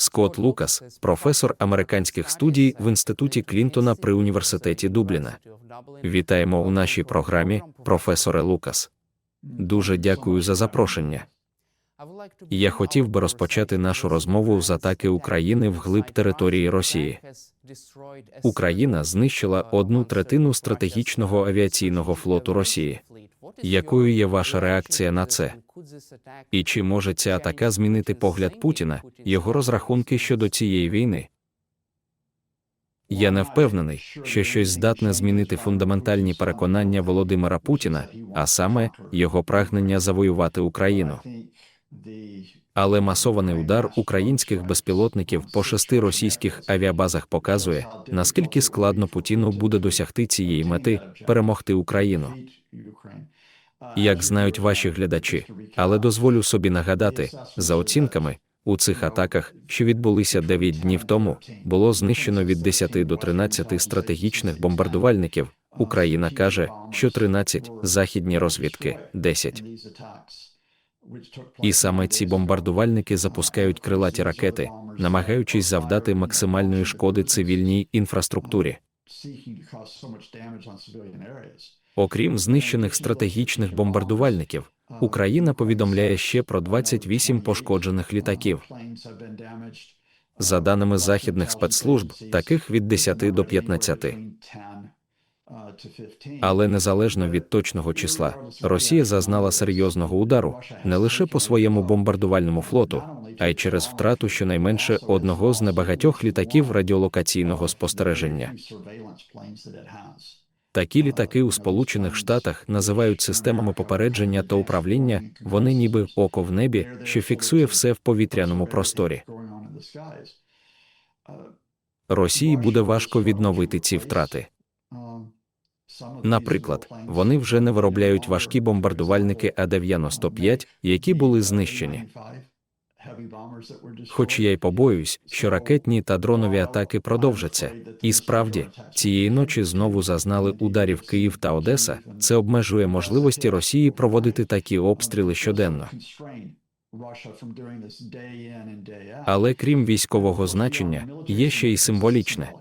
Скотт Лукас, професор американських студій в інституті Клінтона при університеті Дубліна. Вітаємо у нашій програмі, професоре Лукас. Дуже дякую за запрошення. Я хотів би розпочати нашу розмову з атаки України вглиб території Росії. Україна знищила одну третину стратегічного авіаційного флоту Росії. Якою є ваша реакція на це? І чи може ця атака змінити погляд Путіна, його розрахунки щодо цієї війни? Я не впевнений, що щось здатне змінити фундаментальні переконання Володимира Путіна, а саме його прагнення завоювати Україну. Але масований удар українських безпілотників по шести російських авіабазах показує, наскільки складно Путіну буде досягти цієї мети перемогти Україну. Як знають ваші глядачі, але дозволю собі нагадати, за оцінками, у цих атаках, що відбулися 9 днів тому, було знищено від 10 до 13 стратегічних бомбардувальників. Україна каже, що 13, західні розвідки 10. І саме ці бомбардувальники запускають крилаті ракети, намагаючись завдати максимальної шкоди цивільній інфраструктурі. Окрім знищених стратегічних бомбардувальників, Україна повідомляє ще про 28 пошкоджених літаків. За даними західних спецслужб, таких від 10 до 15. Але незалежно від точного числа, Росія зазнала серйозного удару не лише по своєму бомбардувальному флоту, а й через втрату щонайменше одного з небагатьох літаків радіолокаційного спостереження. Такі літаки у Сполучених Штатах називають системами попередження та управління, вони ніби око в небі, що фіксує все в повітряному просторі. Росії буде важко відновити ці втрати. Наприклад, вони вже не виробляють важкі бомбардувальники А-95, які були знищені. Хоч я й побоююсь, що ракетні та дронові атаки продовжаться, і справді цієї ночі знову зазнали ударів Київ та Одеса. Це обмежує можливості Росії проводити такі обстріли щоденно. Але крім військового значення, є ще й символічне.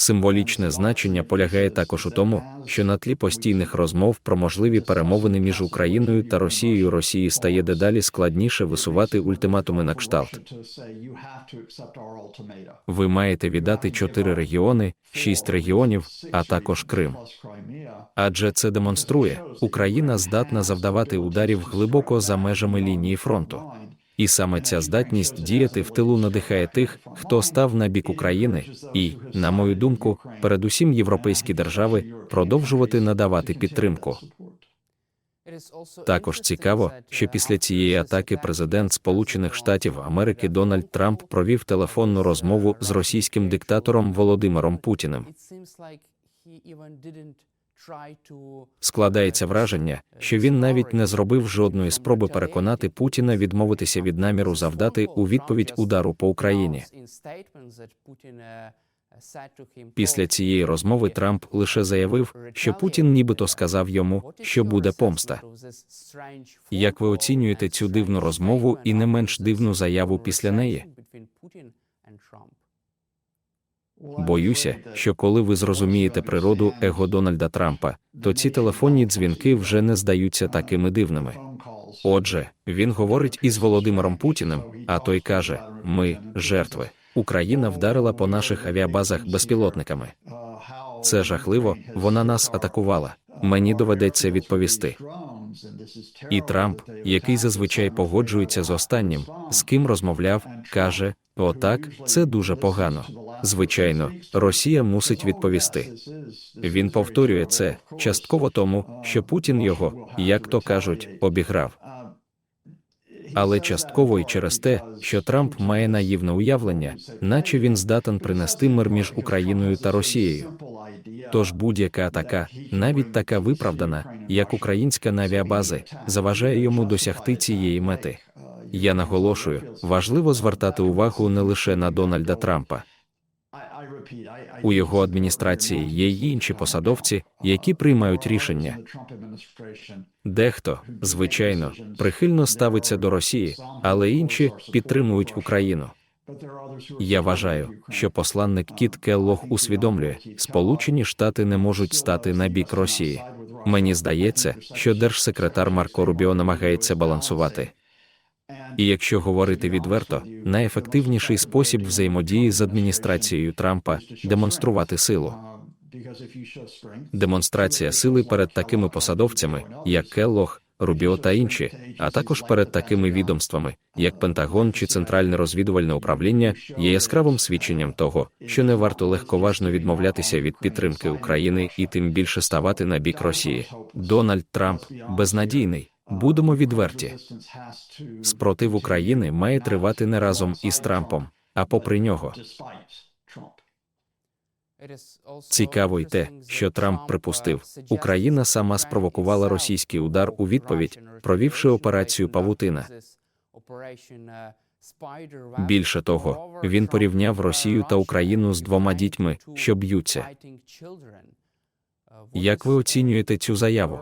Символічне значення полягає також у тому, що на тлі постійних розмов про можливі перемовини між Україною та Росією Росії стає дедалі складніше висувати ультиматуми на кшталт. Ви маєте віддати чотири регіони, шість регіонів, а також Крим. Адже це демонструє, Україна здатна завдавати ударів глибоко за межами лінії фронту. І саме ця здатність діяти в тилу надихає тих, хто став на бік України, і, на мою думку, передусім європейські держави продовжувати надавати підтримку. Також цікаво, що після цієї атаки президент Сполучених Штатів Америки Дональд Трамп провів телефонну розмову з російським диктатором Володимиром Путіним. Складається враження, що він навіть не зробив жодної спроби переконати Путіна відмовитися від наміру завдати у відповідь удару по Україні. Після цієї розмови Трамп лише заявив, що Путін нібито сказав йому, що буде помста. Як ви оцінюєте цю дивну розмову і не менш дивну заяву після неї? Боюся, що коли ви зрозумієте природу его Дональда Трампа, то ці телефонні дзвінки вже не здаються такими дивними. Отже, він говорить із Володимиром Путіним, а той каже: Ми жертви. Україна вдарила по наших авіабазах безпілотниками. Це жахливо, вона нас атакувала. Мені доведеться відповісти. І Трамп, який зазвичай погоджується з останнім, з ким розмовляв, каже: Отак, це дуже погано. Звичайно, Росія мусить відповісти. Він повторює це частково тому, що Путін його, як то кажуть, обіграв. Але частково й через те, що Трамп має наївне уявлення, наче він здатен принести мир між Україною та Росією. Тож будь-яка атака, навіть така виправдана, як українська на авіабази, заважає йому досягти цієї мети. Я наголошую, важливо звертати увагу не лише на Дональда Трампа. У його адміністрації є й інші посадовці, які приймають рішення. Дехто, звичайно, прихильно ставиться до Росії, але інші підтримують Україну. Я вважаю, що посланник Кіт Келлог усвідомлює, Сполучені Штати не можуть стати на бік Росії. Мені здається, що держсекретар Марко Рубіо намагається балансувати. І якщо говорити відверто, найефективніший спосіб взаємодії з адміністрацією Трампа демонструвати силу. Демонстрація сили перед такими посадовцями, як Келлог, Рубіо та інші, а також перед такими відомствами, як Пентагон чи Центральне розвідувальне управління, є яскравим свідченням того, що не варто легковажно відмовлятися від підтримки України і тим більше ставати на бік Росії. Дональд Трамп безнадійний. Будемо відверті. Спротив України має тривати не разом із Трампом, а попри нього. Цікаво й те, що Трамп припустив, Україна сама спровокувала російський удар у відповідь, провівши операцію Павутина. Більше того, він порівняв Росію та Україну з двома дітьми, що б'ються. Як ви оцінюєте цю заяву?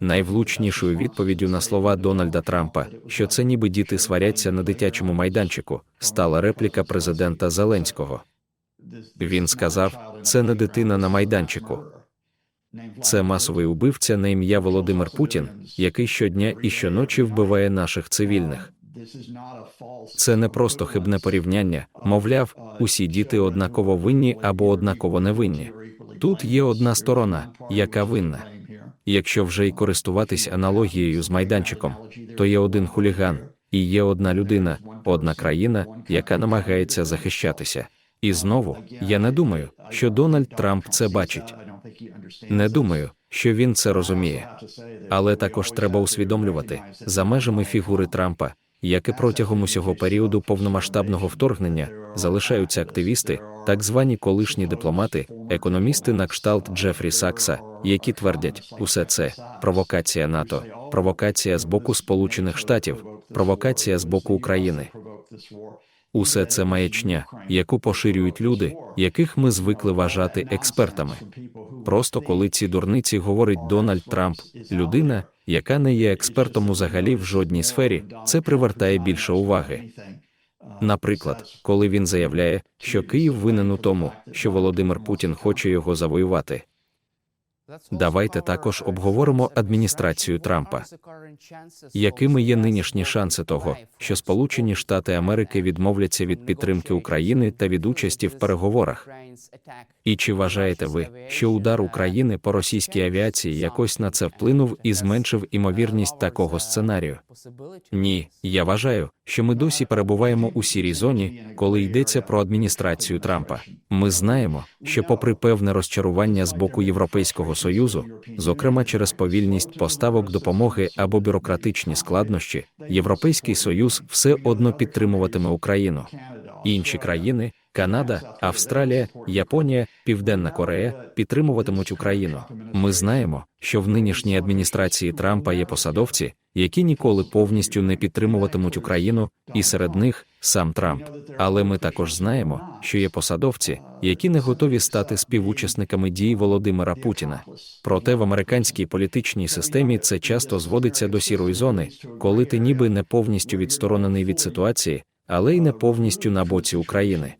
Найвлучнішою відповіддю на слова Дональда Трампа, що це ніби діти сваряться на дитячому майданчику, стала репліка президента Зеленського. Він сказав: це не дитина на майданчику. Це масовий убивця на ім'я Володимир Путін, який щодня і щоночі вбиває наших цивільних. Це не просто хибне порівняння, мовляв, усі діти однаково винні або однаково невинні. Тут є одна сторона, яка винна. Якщо вже й користуватись аналогією з майданчиком, то є один хуліган, і є одна людина, одна країна, яка намагається захищатися. І знову я не думаю, що Дональд Трамп це бачить. Не думаю, що він це розуміє. Але також треба усвідомлювати за межами фігури Трампа, як і протягом усього періоду повномасштабного вторгнення залишаються активісти, так звані колишні дипломати, економісти на кшталт Джефрі Сакса, які твердять, усе це провокація НАТО, провокація з боку Сполучених Штатів, провокація з боку України. Усе це маячня, яку поширюють люди, яких ми звикли вважати експертами. Просто коли ці дурниці говорить Дональд Трамп, людина, яка не є експертом взагалі в жодній сфері, це привертає більше уваги. Наприклад, коли він заявляє, що Київ винен у тому, що Володимир Путін хоче його завоювати. Давайте також обговоримо адміністрацію Трампа. Якими є нинішні шанси того, що Сполучені Штати Америки відмовляться від підтримки України та від участі в переговорах? І чи вважаєте ви, що удар України по російській авіації якось на це вплинув і зменшив імовірність такого сценарію? Ні, я вважаю, що ми досі перебуваємо у сірій зоні, коли йдеться про адміністрацію Трампа. Ми знаємо, що, попри певне розчарування з боку Європейського союзу, зокрема через повільність поставок допомоги або бюрократичні складнощі, Європейський союз все одно підтримуватиме Україну. Інші країни. Канада, Австралія, Японія, Південна Корея підтримуватимуть Україну. Ми знаємо, що в нинішній адміністрації Трампа є посадовці, які ніколи повністю не підтримуватимуть Україну, і серед них сам Трамп. Але ми також знаємо, що є посадовці, які не готові стати співучасниками дій Володимира Путіна. Проте в американській політичній системі це часто зводиться до сірої зони, коли ти ніби не повністю відсторонений від ситуації, але й не повністю на боці України.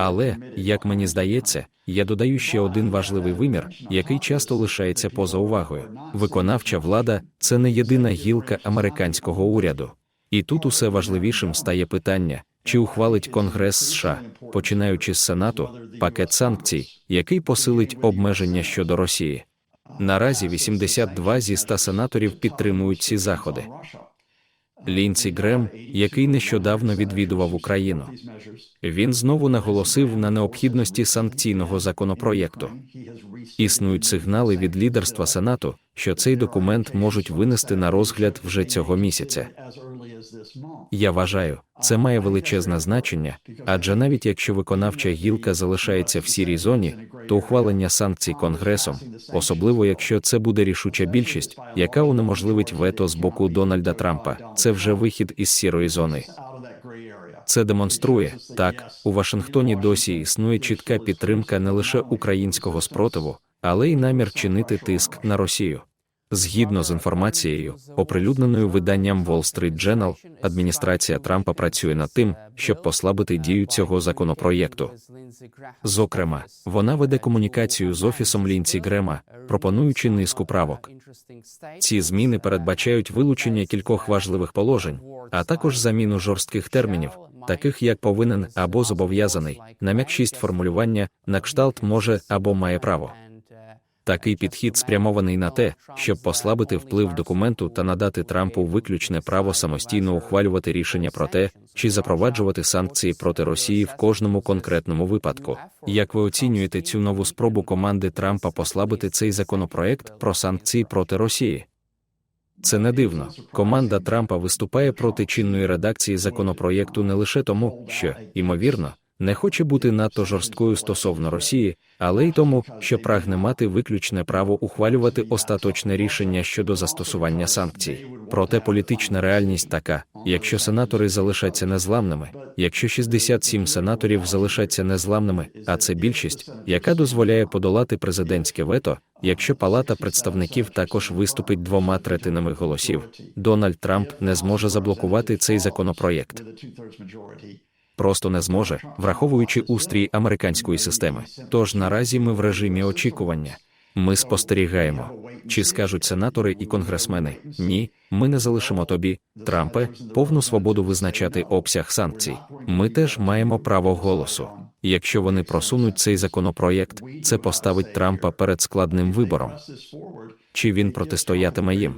Але, як мені здається, я додаю ще один важливий вимір, який часто лишається поза увагою. Виконавча влада це не єдина гілка американського уряду. І тут усе важливішим стає питання, чи ухвалить Конгрес США, починаючи з Сенату, пакет санкцій, який посилить обмеження щодо Росії. Наразі 82 зі 100 сенаторів підтримують ці заходи. Лінці Грем, який нещодавно відвідував Україну. Він знову наголосив на необхідності санкційного законопроєкту. Існують сигнали від лідерства Сенату, що цей документ можуть винести на розгляд вже цього місяця. Я вважаю, це має величезне значення, адже навіть якщо виконавча гілка залишається в сірій зоні, то ухвалення санкцій Конгресом, особливо якщо це буде рішуча більшість, яка унеможливить вето з боку Дональда Трампа, це вже вихід із сірої зони. Це демонструє так, у Вашингтоні досі існує чітка підтримка не лише українського спротиву, але й намір чинити тиск на Росію. Згідно з інформацією, оприлюдненою виданням Wall Street Journal, адміністрація Трампа працює над тим, щоб послабити дію цього законопроєкту. Зокрема, вона веде комунікацію з офісом Лінці Грема, пропонуючи низку правок. Ці зміни передбачають вилучення кількох важливих положень, а також заміну жорстких термінів, таких як повинен або зобов'язаний, на м'якшість формулювання на кшталт може або має право. Такий підхід спрямований на те, щоб послабити вплив документу та надати Трампу виключне право самостійно ухвалювати рішення про те, чи запроваджувати санкції проти Росії в кожному конкретному випадку. Як ви оцінюєте цю нову спробу команди Трампа послабити цей законопроект про санкції проти Росії? Це не дивно. Команда Трампа виступає проти чинної редакції законопроєкту не лише тому, що, ймовірно, не хоче бути надто жорсткою стосовно Росії, але й тому, що прагне мати виключне право ухвалювати остаточне рішення щодо застосування санкцій. Проте політична реальність така: якщо сенатори залишаться незламними, якщо 67 сенаторів залишаться незламними, а це більшість, яка дозволяє подолати президентське вето, якщо Палата представників також виступить двома третинами голосів, Дональд Трамп не зможе заблокувати цей законопроєкт просто не зможе, враховуючи устрій американської системи. Тож наразі ми в режимі очікування. Ми спостерігаємо, чи скажуть сенатори і конгресмени ні, ми не залишимо тобі, Трампе, повну свободу визначати обсяг санкцій. Ми теж маємо право голосу. Якщо вони просунуть цей законопроєкт, це поставить Трампа перед складним вибором. Чи він протистоятиме їм?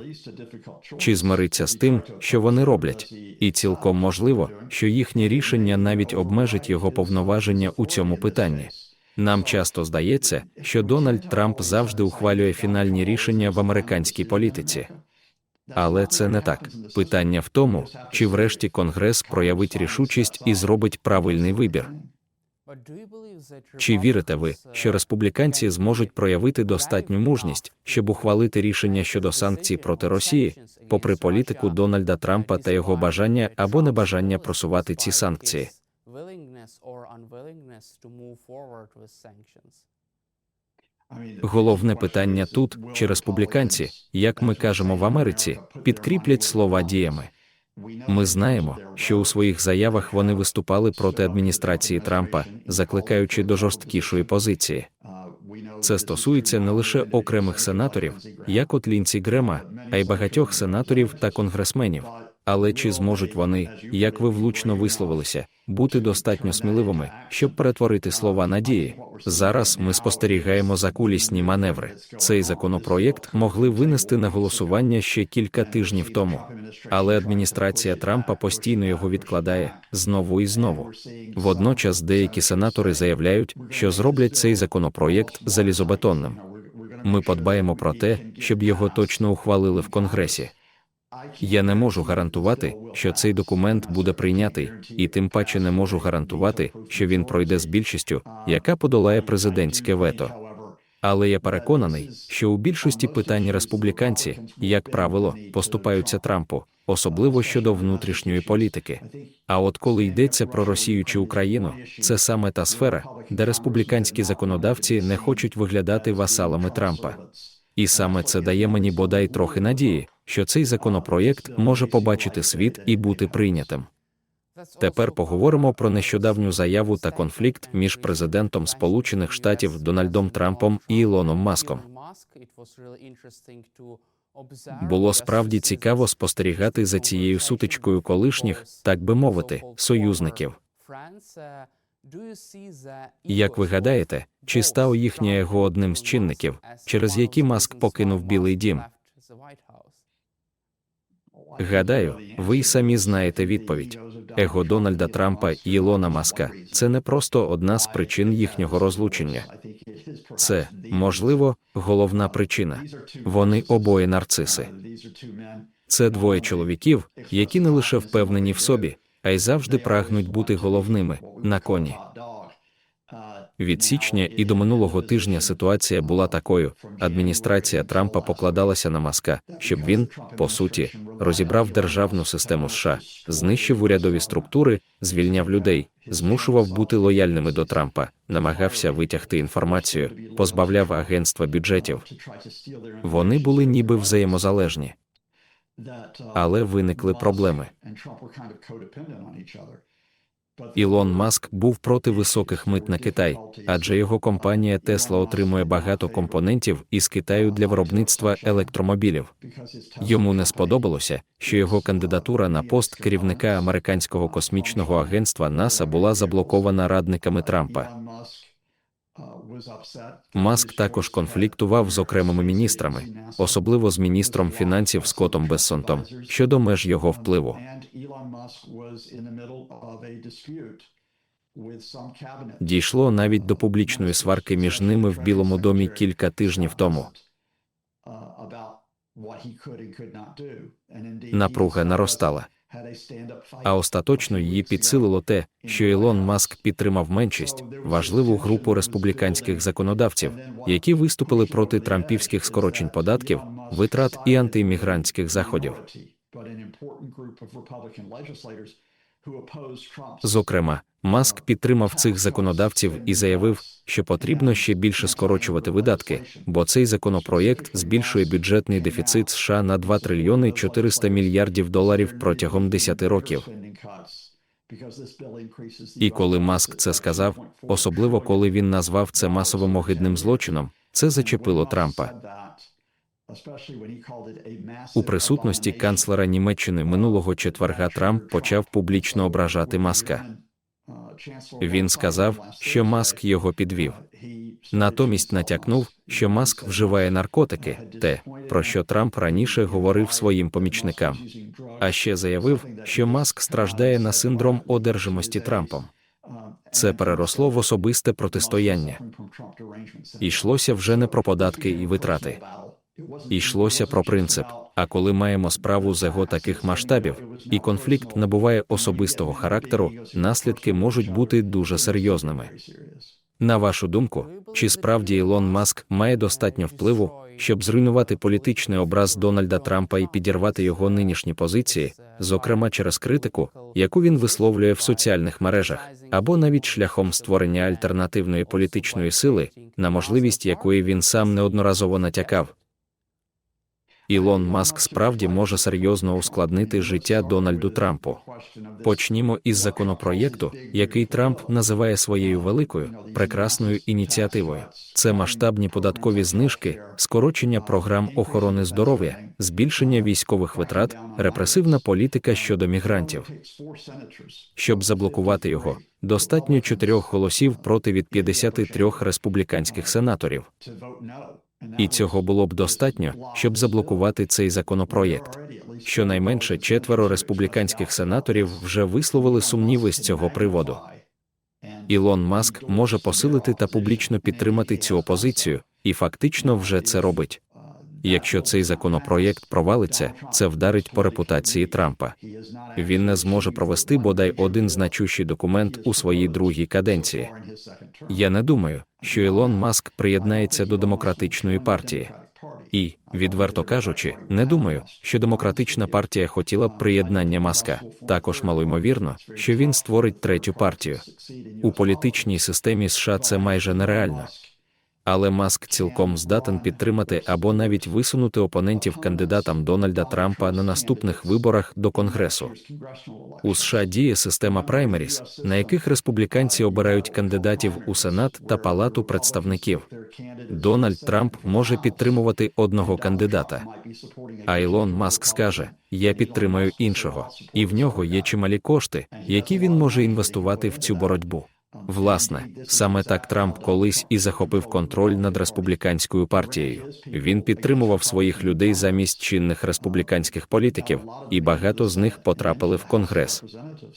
Чи змириться з тим, що вони роблять? І цілком можливо, що їхнє рішення навіть обмежить його повноваження у цьому питанні. Нам часто здається, що Дональд Трамп завжди ухвалює фінальні рішення в американській політиці. Але це не так. Питання в тому, чи врешті Конгрес проявить рішучість і зробить правильний вибір. Чи вірите ви, що республіканці зможуть проявити достатню мужність, щоб ухвалити рішення щодо санкцій проти Росії, попри політику Дональда Трампа та його бажання або небажання просувати ці санкції? Головне питання тут, чи республіканці, як ми кажемо в Америці, підкріплять слова діями. Ми знаємо, що у своїх заявах вони виступали проти адміністрації Трампа, закликаючи до жорсткішої позиції. Це стосується не лише окремих сенаторів, як от Лінці Грема, а й багатьох сенаторів та конгресменів. Але чи зможуть вони, як ви влучно висловилися, бути достатньо сміливими, щоб перетворити слова надії? Зараз ми спостерігаємо закулісні маневри. Цей законопроєкт могли винести на голосування ще кілька тижнів тому, але адміністрація Трампа постійно його відкладає знову і знову. Водночас деякі сенатори заявляють, що зроблять цей законопроєкт залізобетонним. Ми подбаємо про те, щоб його точно ухвалили в Конгресі. Я не можу гарантувати, що цей документ буде прийнятий, і тим паче не можу гарантувати, що він пройде з більшістю, яка подолає президентське вето. Але я переконаний, що у більшості питань республіканці, як правило, поступаються Трампу, особливо щодо внутрішньої політики. А от коли йдеться про Росію чи Україну, це саме та сфера, де республіканські законодавці не хочуть виглядати васалами Трампа. І саме це дає мені бодай трохи надії, що цей законопроєкт може побачити світ і бути прийнятим. Тепер поговоримо про нещодавню заяву та конфлікт між президентом Сполучених Штатів Дональдом Трампом і Ілоном Маском. Було справді цікаво спостерігати за цією сутичкою колишніх, так би мовити, союзників. Як ви гадаєте, чи став їхнє його одним з чинників, через які Маск покинув Білий Дім? Гадаю, ви й самі знаєте відповідь. Его Дональда Трампа і Ілона Маска це не просто одна з причин їхнього розлучення. Це, можливо, головна причина. Вони обоє нарциси. Це двоє чоловіків, які не лише впевнені в собі, а й завжди прагнуть бути головними на коні. Від січня і до минулого тижня ситуація була такою: адміністрація Трампа покладалася на маска, щоб він, по суті, розібрав державну систему США, знищив урядові структури, звільняв людей, змушував бути лояльними до Трампа, намагався витягти інформацію, позбавляв агентства бюджетів. Вони були ніби взаємозалежні, але виникли проблеми. Ілон Маск був проти високих мит на Китай, адже його компанія Tesla отримує багато компонентів із Китаю для виробництва електромобілів. Йому не сподобалося, що його кандидатура на пост керівника американського космічного агентства НАСА була заблокована радниками Трампа. Маск також конфліктував з окремими міністрами, особливо з міністром фінансів Скотом Бессонтом, щодо меж його впливу. Дійшло навіть до публічної сварки між ними в Білому домі кілька тижнів тому. Напруга наростала. А остаточно її підсилило те, що Ілон Маск підтримав меншість, важливу групу республіканських законодавців, які виступили проти трампівських скорочень податків, витрат і антиіммігрантських заходів. Зокрема, Маск підтримав цих законодавців і заявив, що потрібно ще більше скорочувати видатки, бо цей законопроєкт збільшує бюджетний дефіцит США на 2 трильйони 400 мільярдів доларів протягом 10 років. І коли Маск це сказав, особливо коли він назвав це масовим огидним злочином, це зачепило Трампа. У присутності канцлера Німеччини минулого четверга Трамп почав публічно ображати Маска. Він сказав, що Маск його підвів. Натомість натякнув, що Маск вживає наркотики, те, про що Трамп раніше говорив своїм помічникам. А ще заявив, що Маск страждає на синдром одержимості Трампом. Це переросло в особисте протистояння. Йшлося вже не про податки і витрати. Йшлося про принцип. А коли маємо справу з його таких масштабів, і конфлікт набуває особистого характеру, наслідки можуть бути дуже серйозними. На вашу думку, чи справді Ілон Маск має достатньо впливу, щоб зруйнувати політичний образ Дональда Трампа і підірвати його нинішні позиції, зокрема через критику, яку він висловлює в соціальних мережах, або навіть шляхом створення альтернативної політичної сили, на можливість якої він сам неодноразово натякав? Ілон Маск справді може серйозно ускладнити життя Дональду Трампу. Почнімо із законопроєкту, який Трамп називає своєю великою прекрасною ініціативою. Це масштабні податкові знижки, скорочення програм охорони здоров'я, збільшення військових витрат, репресивна політика щодо мігрантів. Щоб заблокувати його, достатньо чотирьох голосів проти від 53 республіканських сенаторів. І цього було б достатньо, щоб заблокувати цей законопроєкт. Щонайменше четверо республіканських сенаторів вже висловили сумніви з цього приводу. Ілон Маск може посилити та публічно підтримати цю опозицію, і фактично вже це робить. Якщо цей законопроєкт провалиться, це вдарить по репутації Трампа. Він не зможе провести бодай один значущий документ у своїй другій каденції. Я не думаю, що Ілон Маск приєднається до демократичної партії. І, відверто кажучи, не думаю, що демократична партія хотіла б приєднання маска. Також малоймовірно, що він створить третю партію. У політичній системі США це майже нереально але Маск цілком здатен підтримати або навіть висунути опонентів кандидатам Дональда Трампа на наступних виборах до Конгресу. У США діє система праймеріс, на яких республіканці обирають кандидатів у Сенат та Палату представників. Дональд Трамп може підтримувати одного кандидата. А Ілон Маск скаже: Я підтримаю іншого, і в нього є чималі кошти, які він може інвестувати в цю боротьбу. Власне, саме так Трамп колись і захопив контроль над республіканською партією. Він підтримував своїх людей замість чинних республіканських політиків, і багато з них потрапили в конгрес.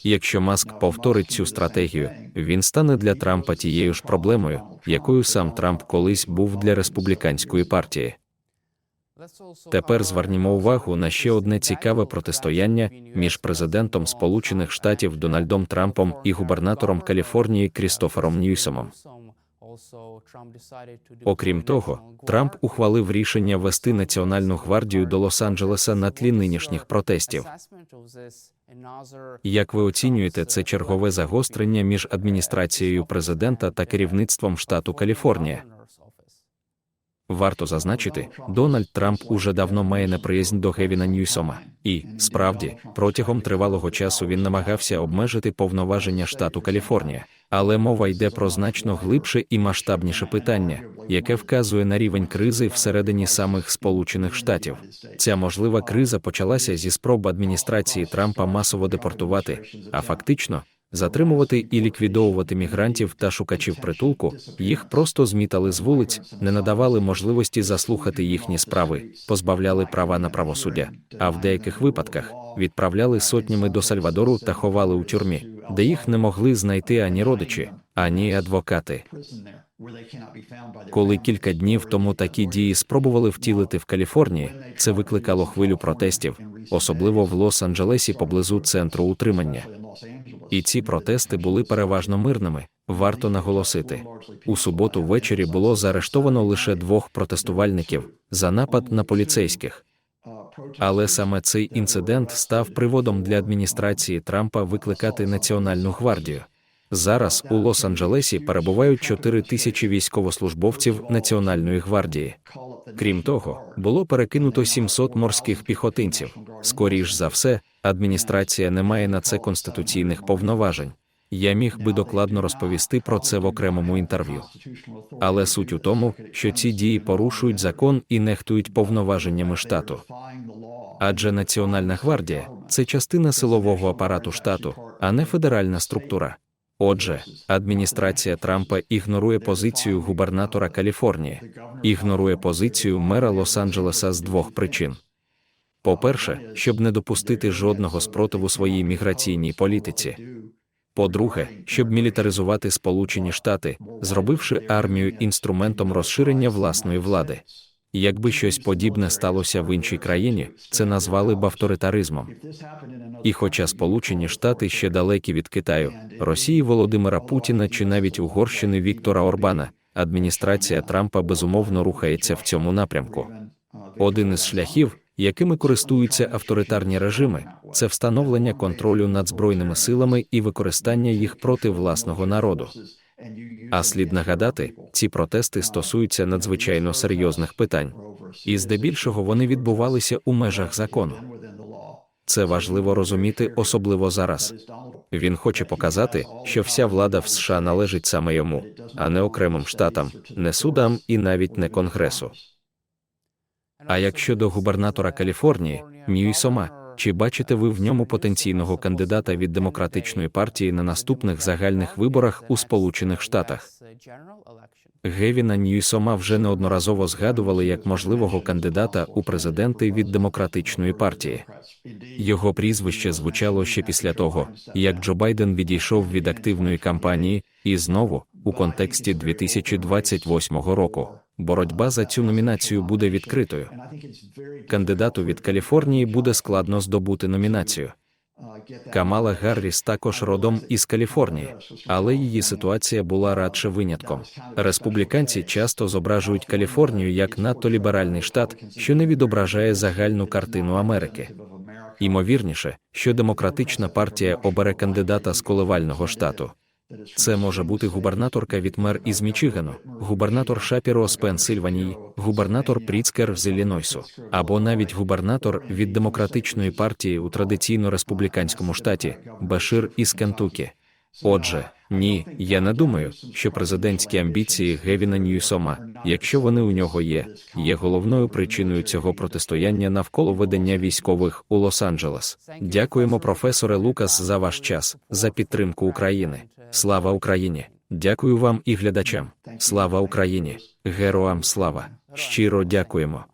Якщо Маск повторить цю стратегію, він стане для Трампа тією ж проблемою, якою сам Трамп колись був для республіканської партії. Тепер звернімо увагу на ще одне цікаве протистояння між президентом Сполучених Штатів Дональдом Трампом і губернатором Каліфорнії Крістофером Ньюсомом. Окрім того, Трамп ухвалив рішення вести Національну гвардію до Лос-Анджелеса на тлі нинішніх протестів. Як ви оцінюєте це чергове загострення між адміністрацією президента та керівництвом штату Каліфорнія? Варто зазначити, Дональд Трамп уже давно має неприязнь до Гевіна Ньюсома, і, справді, протягом тривалого часу він намагався обмежити повноваження штату Каліфорнія. Але мова йде про значно глибше і масштабніше питання, яке вказує на рівень кризи всередині самих Сполучених Штатів. Ця можлива криза почалася зі спроб адміністрації Трампа масово депортувати, а фактично затримувати і ліквідовувати мігрантів та шукачів притулку, їх просто змітали з вулиць, не надавали можливості заслухати їхні справи, позбавляли права на правосуддя, а в деяких випадках відправляли сотнями до Сальвадору та ховали у тюрмі, де їх не могли знайти ані родичі, ані адвокати. Коли кілька днів тому такі дії спробували втілити в Каліфорнії, це викликало хвилю протестів, особливо в Лос-Анджелесі поблизу центру утримання. І ці протести були переважно мирними. Варто наголосити. У суботу ввечері було заарештовано лише двох протестувальників за напад на поліцейських. Але саме цей інцидент став приводом для адміністрації Трампа викликати Національну гвардію. Зараз у Лос-Анджелесі перебувають 4 тисячі військовослужбовців Національної гвардії. Крім того, було перекинуто 700 морських піхотинців. Скоріш за все, адміністрація не має на це конституційних повноважень. Я міг би докладно розповісти про це в окремому інтерв'ю. Але суть у тому, що ці дії порушують закон і нехтують повноваженнями штату. Адже Національна гвардія це частина силового апарату штату, а не федеральна структура. Отже, адміністрація Трампа ігнорує позицію губернатора Каліфорнії, ігнорує позицію мера Лос-Анджелеса з двох причин. По-перше, щоб не допустити жодного спротиву своїй міграційній політиці. По-друге, щоб мілітаризувати Сполучені Штати, зробивши армію інструментом розширення власної влади. Якби щось подібне сталося в іншій країні, це назвали б авторитаризмом. І хоча Сполучені Штати ще далекі від Китаю, Росії Володимира Путіна чи навіть Угорщини Віктора Орбана, адміністрація Трампа безумовно рухається в цьому напрямку. Один із шляхів, якими користуються авторитарні режими, це встановлення контролю над збройними силами і використання їх проти власного народу. А слід нагадати, ці протести стосуються надзвичайно серйозних питань, і здебільшого вони відбувалися у межах закону. Це важливо розуміти, особливо зараз. Він хоче показати, що вся влада в США належить саме йому, а не окремим штатам, не судам і навіть не конгресу. А як щодо губернатора Каліфорнії, Ньюісома, чи бачите ви в ньому потенційного кандидата від демократичної партії на наступних загальних виборах у Сполучених Штатах? Гевіна Ньюісома вже неодноразово згадували як можливого кандидата у президенти від демократичної партії. Його прізвище звучало ще після того, як Джо Байден відійшов від активної кампанії, і знову у контексті 2028 року. Боротьба за цю номінацію буде відкритою. Кандидату від Каліфорнії буде складно здобути номінацію. Камала Гарріс також родом із Каліфорнії, але її ситуація була радше винятком. Республіканці часто зображують Каліфорнію як надто ліберальний штат, що не відображає загальну картину Америки. Ймовірніше, що демократична партія обере кандидата з коливального штату. Це може бути губернаторка від мер із Мічигану, губернатор Шапіро з Пенсильванії, губернатор Пріцкер з Іллінойсу, або навіть губернатор від демократичної партії у традиційно республіканському штаті Башир із Кентукі. Отже, ні, я не думаю, що президентські амбіції Гевіна Ньюсома, якщо вони у нього є, є головною причиною цього протистояння навколо ведення військових у Лос-Анджелес. Дякуємо, професоре Лукас, за ваш час, за підтримку України. Слава Україні! Дякую вам і глядачам. Слава Україні! Героям слава! Щиро дякуємо.